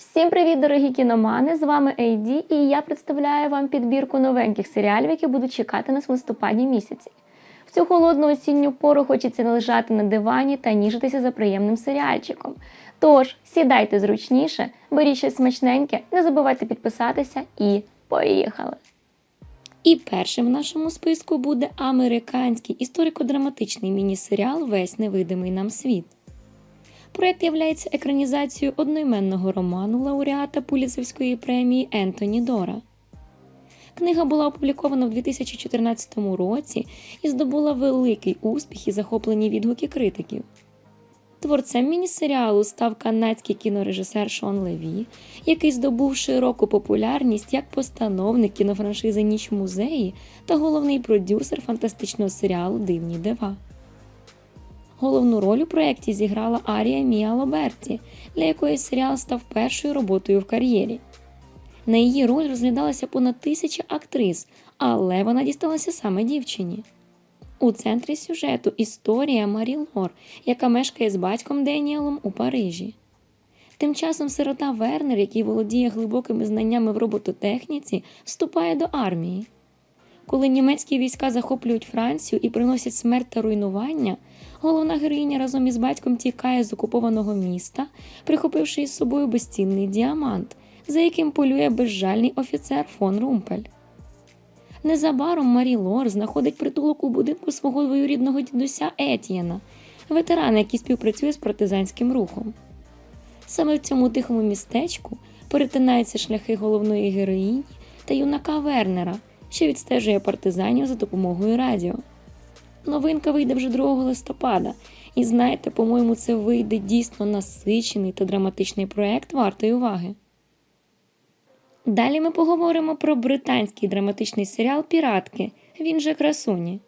Всім привіт, дорогі кіномани! З вами AD і я представляю вам підбірку новеньких серіалів, які будуть чекати нас в листопаді місяці. В цю холодну осінню пору хочеться лежати на дивані та ніжитися за приємним серіальчиком. Тож сідайте зручніше, беріть щось смачненьке, не забувайте підписатися і поїхали! І першим в нашому списку буде американський історико-драматичний міні-серіал Весь невидимий нам світ. Проект являється екранізацією одноіменного роману лауреата Пуліцевської премії Ентоні Дора. Книга була опублікована в 2014 році і здобула великий успіх і захоплені відгуки критиків. Творцем міні-серіалу став канадський кінорежисер Шон Леві, який здобув широку популярність як постановник кінофраншизи Ніч музеї та головний продюсер фантастичного серіалу Дивні дива. Головну роль у проєкті зіграла Арія Мія Лоберті, для якої серіал став першою роботою в кар'єрі. На її роль розглядалося понад тисяча актрис, але вона дісталася саме дівчині. У центрі сюжету історія Марі Лор, яка мешкає з батьком Деніелом у Парижі. Тим часом сирота Вернер, який володіє глибокими знаннями в робототехніці, вступає до армії. Коли німецькі війська захоплюють Францію і приносять смерть та руйнування, головна героїня разом із батьком тікає з окупованого міста, прихопивши із собою безцінний діамант, за яким полює безжальний офіцер фон Румпель. Незабаром Марі Лор знаходить притулок у будинку свого двоюрідного дідуся Етьєна, ветерана, який співпрацює з партизанським рухом. Саме в цьому тихому містечку перетинаються шляхи головної героїні та юнака Вернера, що відстежує партизанів за допомогою радіо. Новинка вийде вже 2 листопада, і знаєте, по-моєму, це вийде дійсно насичений та драматичний проект вартої уваги. Далі ми поговоримо про британський драматичний серіал Піратки. Він же красуні.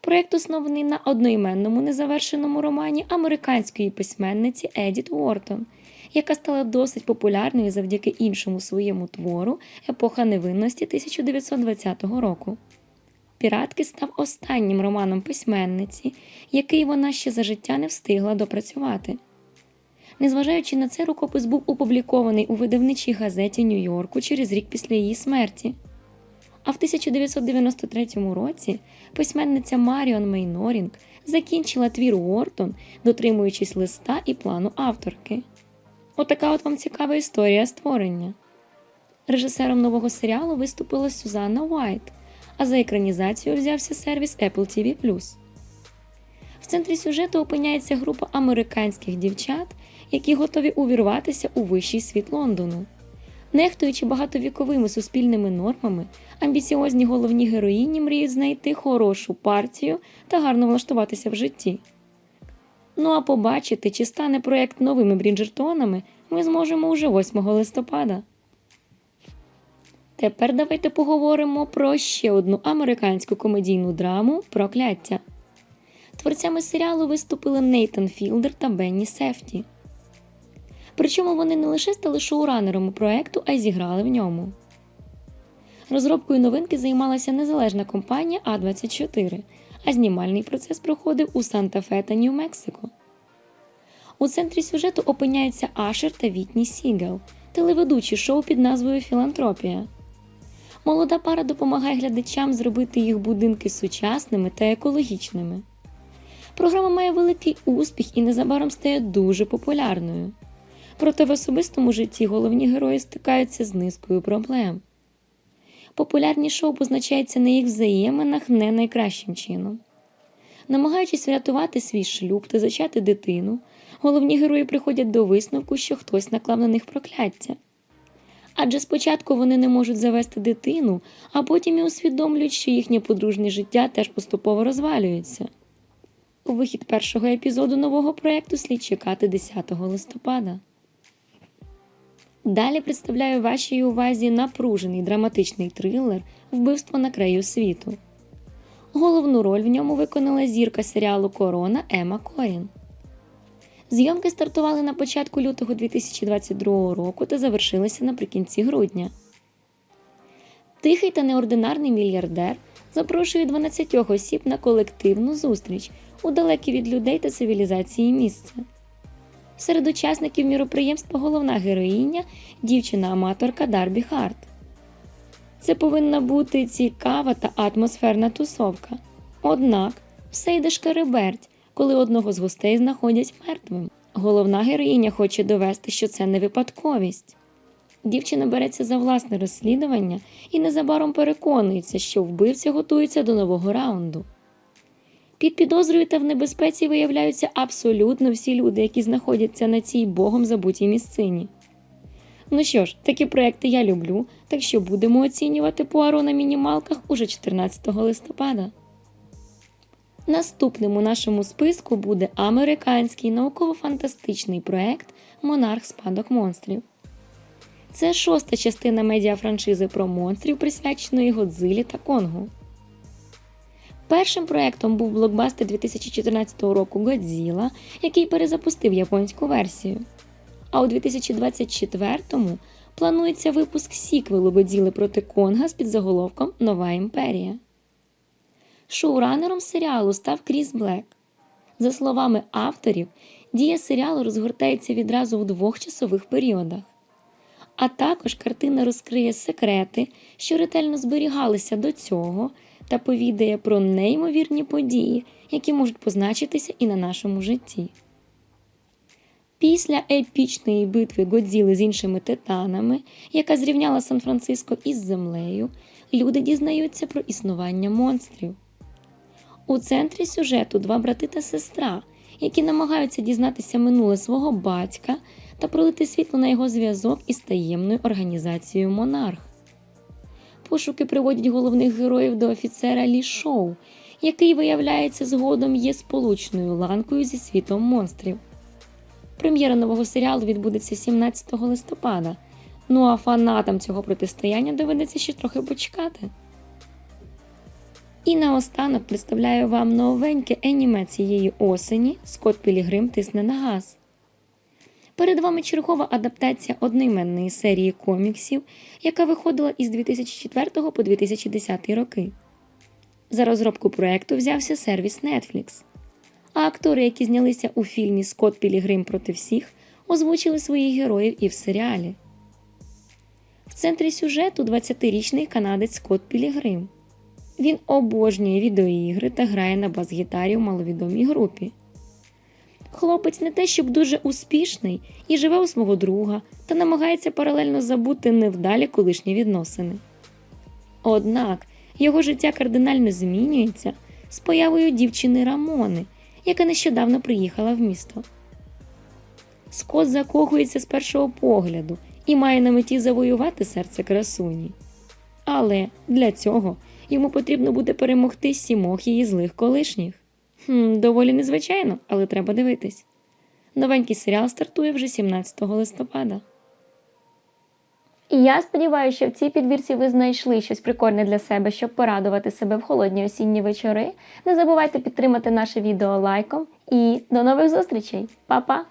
Проєкт оснований на одноіменному незавершеному романі американської письменниці Едіт Уортон, яка стала досить популярною завдяки іншому своєму твору Епоха невинності 1920 року. Піратки став останнім романом письменниці, який вона ще за життя не встигла допрацювати. Незважаючи на це, рукопис був опублікований у видавничій газеті Нью-Йорку через рік після її смерті. А в 1993 році письменниця Маріон Мейнорінг закінчила твір Уортон, дотримуючись листа і плану авторки. Отака от вам цікава історія створення. Режисером нового серіалу виступила Сюзанна Уайт, а за екранізацію взявся сервіс Apple TV+. В центрі сюжету опиняється група американських дівчат, які готові увірватися у вищий світ Лондону. Нехтуючи багатовіковими суспільними нормами, амбіціозні головні героїні мріють знайти хорошу партію та гарно влаштуватися в житті. Ну а побачити, чи стане проєкт новими Брінджертонами, ми зможемо уже 8 листопада. Тепер давайте поговоримо про ще одну американську комедійну драму Прокляття. Творцями серіалу виступили Нейтан Філдер та Бенні Сефті. Причому вони не лише стали шоуранером проекту, а й зіграли в ньому. Розробкою новинки займалася незалежна компанія А24, а знімальний процес проходив у Санта-Фе та Нью-Мексико. У центрі сюжету опиняються Ашер та Вітні Сігел, телеведучі шоу під назвою Філантропія. Молода пара допомагає глядачам зробити їх будинки сучасними та екологічними. Програма має великий успіх і незабаром стає дуже популярною. Проте в особистому житті головні герої стикаються з низкою проблем. Популярність шоу позначається на їх взаєминах не найкращим чином. Намагаючись врятувати свій шлюб та зачати дитину, головні герої приходять до висновку, що хтось наклав на них прокляття. Адже спочатку вони не можуть завести дитину, а потім і усвідомлюють, що їхнє подружнє життя теж поступово розвалюється. У вихід першого епізоду нового проєкту слід чекати 10 листопада. Далі представляю вашій увазі напружений драматичний трилер Вбивство на краю світу. Головну роль в ньому виконала зірка серіалу Корона Ема Коїн. Зйомки стартували на початку лютого 2022 року та завершилися наприкінці грудня. Тихий та неординарний мільярдер запрошує 12 осіб на колективну зустріч у далекі від людей та цивілізації місце. Серед учасників міроприємства головна героїня дівчина-аматорка Дарбі Харт. Це повинна бути цікава та атмосферна тусовка. Однак все йде шкереберть, коли одного з гостей знаходять мертвим. Головна героїня хоче довести, що це не випадковість. Дівчина береться за власне розслідування і незабаром переконується, що вбивця готується до нового раунду. Під підозрою та в небезпеці виявляються абсолютно всі люди, які знаходяться на цій богом забутій місцині. Ну що ж, такі проекти я люблю, так що будемо оцінювати Пуаро на мінімалках уже 14 листопада. Наступним у нашому списку буде американський науково-фантастичний проект Монарх спадок монстрів. Це шоста частина медіафраншизи про монстрів, присвяченої Годзилі та Конгу. Першим проектом був блокбастер 2014 року Годзіла, який перезапустив японську версію. А у 2024-му планується випуск сіквелу Годзіли проти Конга з підзаголовком Нова імперія. Шоуранером серіалу став Кріс Блек. За словами авторів, дія серіалу розгортається відразу в двох часових періодах. А також картина розкриє секрети, що ретельно зберігалися до цього, та повідає про неймовірні події, які можуть позначитися і на нашому житті. Після епічної битви Годзіли з іншими титанами, яка зрівняла Сан-Франциско із землею, люди дізнаються про існування монстрів. У центрі сюжету два брати та сестра, які намагаються дізнатися минуле свого батька та пролити світло на його зв'язок із таємною організацією Монарх. Пошуки приводять головних героїв до офіцера Лі Шоу, який, виявляється, згодом є сполучною ланкою зі світом монстрів. Прем'єра нового серіалу відбудеться 17 листопада. Ну а фанатам цього протистояння доведеться ще трохи почекати. І наостанок представляю вам новеньке аніме цієї осені Скот Пілігрим тисне на газ. Перед вами чергова адаптація одноіменної серії коміксів, яка виходила із 2004 по 2010 роки. За розробку проекту взявся сервіс Netflix. А актори, які знялися у фільмі Скот Пілігрим проти всіх, озвучили своїх героїв і в серіалі. В центрі сюжету 20-річний канадець Скот Пілігрим. Він обожнює відеоігри та грає на бас-гітарі в маловідомій групі. Хлопець не те, щоб дуже успішний і живе у свого друга та намагається паралельно забути невдалі колишні відносини. Однак його життя кардинально змінюється з появою дівчини Рамони, яка нещодавно приїхала в місто. Скот закохується з першого погляду і має на меті завоювати серце красуні. Але для цього йому потрібно буде перемогти сімох її злих колишніх. Хм, Доволі незвичайно, але треба дивитись. Новенький серіал стартує вже 17 листопада. І я сподіваюся, що в цій підбірці ви знайшли щось прикольне для себе, щоб порадувати себе в холодні осінні вечори. Не забувайте підтримати наше відео лайком і до нових зустрічей. Па-па!